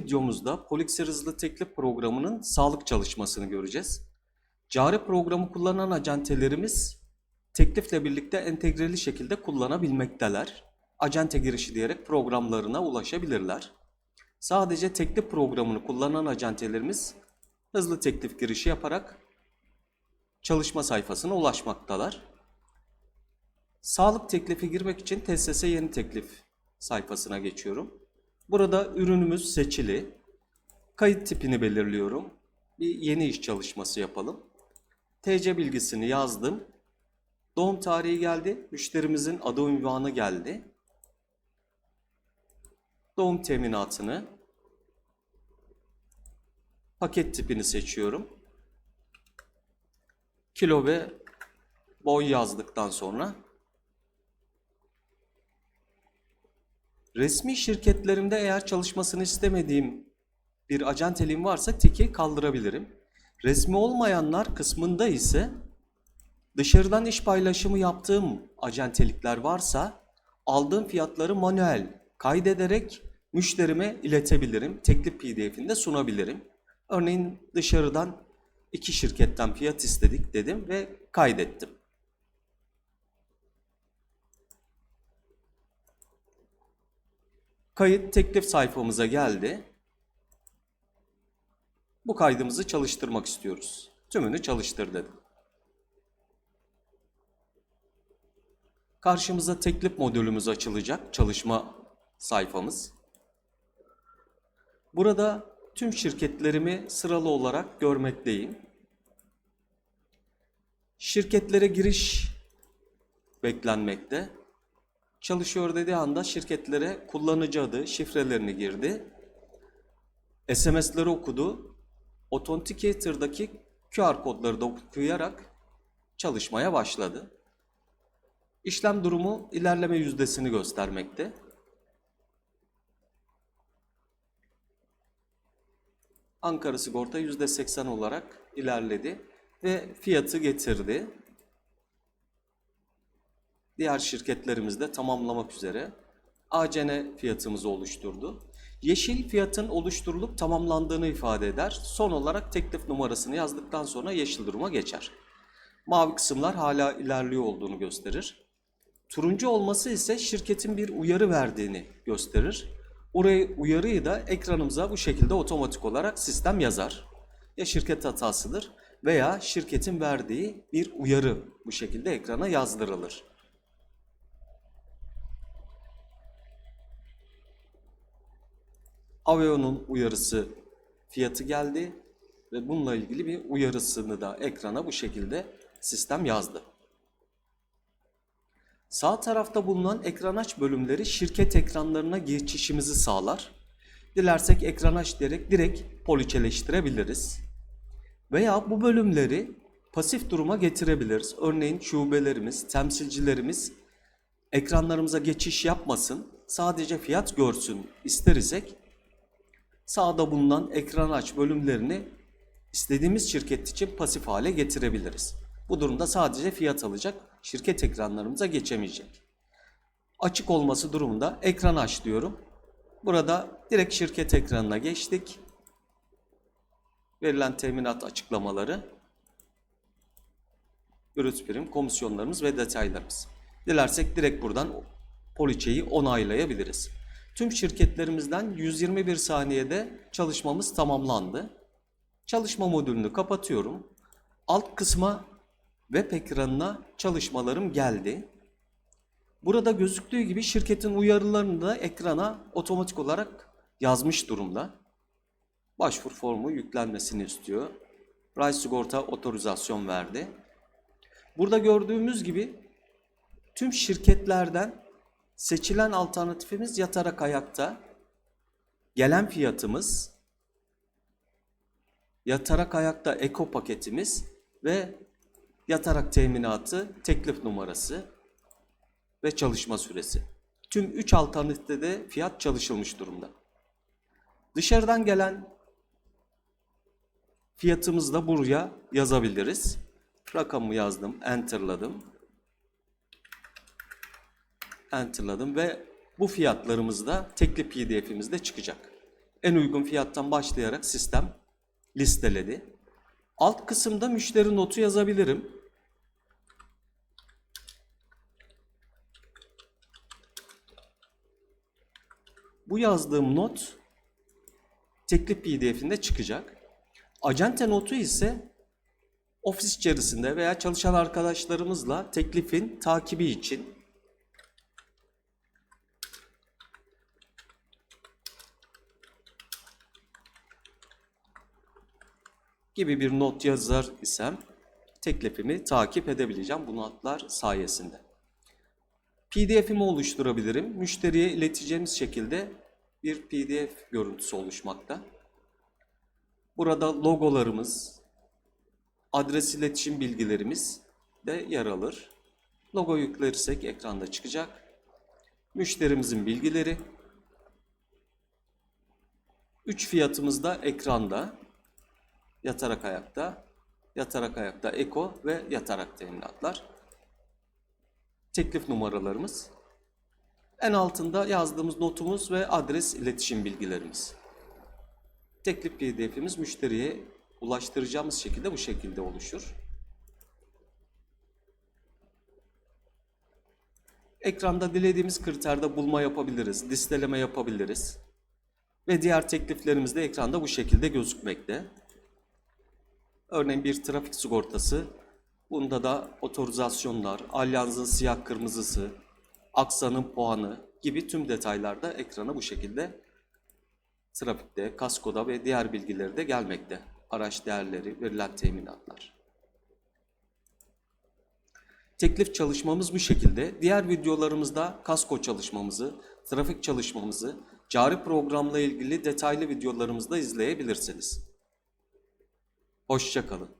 videomuzda Polixer Hızlı Teklif Programı'nın sağlık çalışmasını göreceğiz. Cari programı kullanan acentelerimiz teklifle birlikte entegreli şekilde kullanabilmekteler. Acente girişi diyerek programlarına ulaşabilirler. Sadece teklif programını kullanan acentelerimiz hızlı teklif girişi yaparak çalışma sayfasına ulaşmaktalar. Sağlık teklifi girmek için TSS yeni teklif sayfasına geçiyorum. Burada ürünümüz seçili. Kayıt tipini belirliyorum. Bir yeni iş çalışması yapalım. TC bilgisini yazdım. Doğum tarihi geldi. Müşterimizin adı ünvanı geldi. Doğum teminatını paket tipini seçiyorum. Kilo ve boy yazdıktan sonra resmi şirketlerimde eğer çalışmasını istemediğim bir acenteliğim varsa tiki kaldırabilirim. Resmi olmayanlar kısmında ise dışarıdan iş paylaşımı yaptığım acentelikler varsa aldığım fiyatları manuel kaydederek müşterime iletebilirim. Teklif pdf'inde sunabilirim. Örneğin dışarıdan iki şirketten fiyat istedik dedim ve kaydettim. Kayıt teklif sayfamıza geldi. Bu kaydımızı çalıştırmak istiyoruz. Tümünü çalıştır dedim. Karşımıza teklif modülümüz açılacak. Çalışma sayfamız. Burada tüm şirketlerimi sıralı olarak görmekteyim. Şirketlere giriş beklenmekte. Çalışıyor dediği anda şirketlere kullanıcı adı, şifrelerini girdi. SMS'leri okudu. Authenticator'daki QR kodları da okuyarak çalışmaya başladı. İşlem durumu ilerleme yüzdesini göstermekte. Ankara Sigorta %80 olarak ilerledi ve fiyatı getirdi. Diğer şirketlerimiz de tamamlamak üzere ACN fiyatımızı oluşturdu. Yeşil fiyatın oluşturulup tamamlandığını ifade eder. Son olarak teklif numarasını yazdıktan sonra yeşil duruma geçer. Mavi kısımlar hala ilerliyor olduğunu gösterir. Turuncu olması ise şirketin bir uyarı verdiğini gösterir. Orayı uyarıyı da ekranımıza bu şekilde otomatik olarak sistem yazar. Ya şirket hatasıdır veya şirketin verdiği bir uyarı bu şekilde ekrana yazdırılır. Aveo'nun uyarısı fiyatı geldi ve bununla ilgili bir uyarısını da ekrana bu şekilde sistem yazdı. Sağ tarafta bulunan ekran aç bölümleri şirket ekranlarına geçişimizi sağlar. Dilersek ekran aç diyerek direkt poliçeleştirebiliriz. Veya bu bölümleri pasif duruma getirebiliriz. Örneğin şubelerimiz, temsilcilerimiz ekranlarımıza geçiş yapmasın, sadece fiyat görsün ister isek sağda bulunan ekran aç bölümlerini istediğimiz şirket için pasif hale getirebiliriz. Bu durumda sadece fiyat alacak, şirket ekranlarımıza geçemeyecek. Açık olması durumunda ekran aç diyorum. Burada direkt şirket ekranına geçtik. Verilen teminat açıklamaları, brüt prim, komisyonlarımız ve detaylarımız. Dilersek direkt buradan poliçeyi onaylayabiliriz. Tüm şirketlerimizden 121 saniyede çalışmamız tamamlandı. Çalışma modülünü kapatıyorum. Alt kısma web ekranına çalışmalarım geldi. Burada gözüktüğü gibi şirketin uyarılarını da ekrana otomatik olarak yazmış durumda. Başvuru formu yüklenmesini istiyor. Ray Sigorta otorizasyon verdi. Burada gördüğümüz gibi tüm şirketlerden seçilen alternatifimiz yatarak ayakta. Gelen fiyatımız yatarak ayakta eko paketimiz ve yatarak teminatı teklif numarası ve çalışma süresi. Tüm 3 alternatifte de fiyat çalışılmış durumda. Dışarıdan gelen fiyatımızı da buraya yazabiliriz. Rakamı yazdım, enterladım. Enterladım ve bu fiyatlarımız da teklif pdf'imizde çıkacak. en uygun fiyattan başlayarak sistem listeledi. Alt kısımda müşteri notu yazabilirim. Bu yazdığım not teklif PDF'inde çıkacak. Acente notu ise ofis içerisinde veya çalışan arkadaşlarımızla teklifin takibi için gibi bir not yazar isem teklifimi takip edebileceğim bu notlar sayesinde. PDF'imi oluşturabilirim. Müşteriye ileteceğimiz şekilde bir PDF görüntüsü oluşmakta. Burada logolarımız, adres iletişim bilgilerimiz de yer alır. Logo yüklerirsek ekranda çıkacak. Müşterimizin bilgileri. Üç fiyatımız da ekranda. Yatarak ayakta, yatarak ayakta eko ve yatarak teminatlar. Teklif numaralarımız. En altında yazdığımız notumuz ve adres iletişim bilgilerimiz. Teklif PDF'imiz müşteriye ulaştıracağımız şekilde bu şekilde oluşur. Ekranda dilediğimiz kriterde bulma yapabiliriz, listeleme yapabiliriz. Ve diğer tekliflerimiz de ekranda bu şekilde gözükmekte. Örneğin bir trafik sigortası. Bunda da otorizasyonlar, alyansın siyah kırmızısı, aksanın puanı gibi tüm detaylar da ekrana bu şekilde trafikte, kaskoda ve diğer bilgileri de gelmekte. Araç değerleri, verilen teminatlar. Teklif çalışmamız bu şekilde. Diğer videolarımızda kasko çalışmamızı, trafik çalışmamızı, cari programla ilgili detaylı videolarımızda izleyebilirsiniz. Hoşçakalın.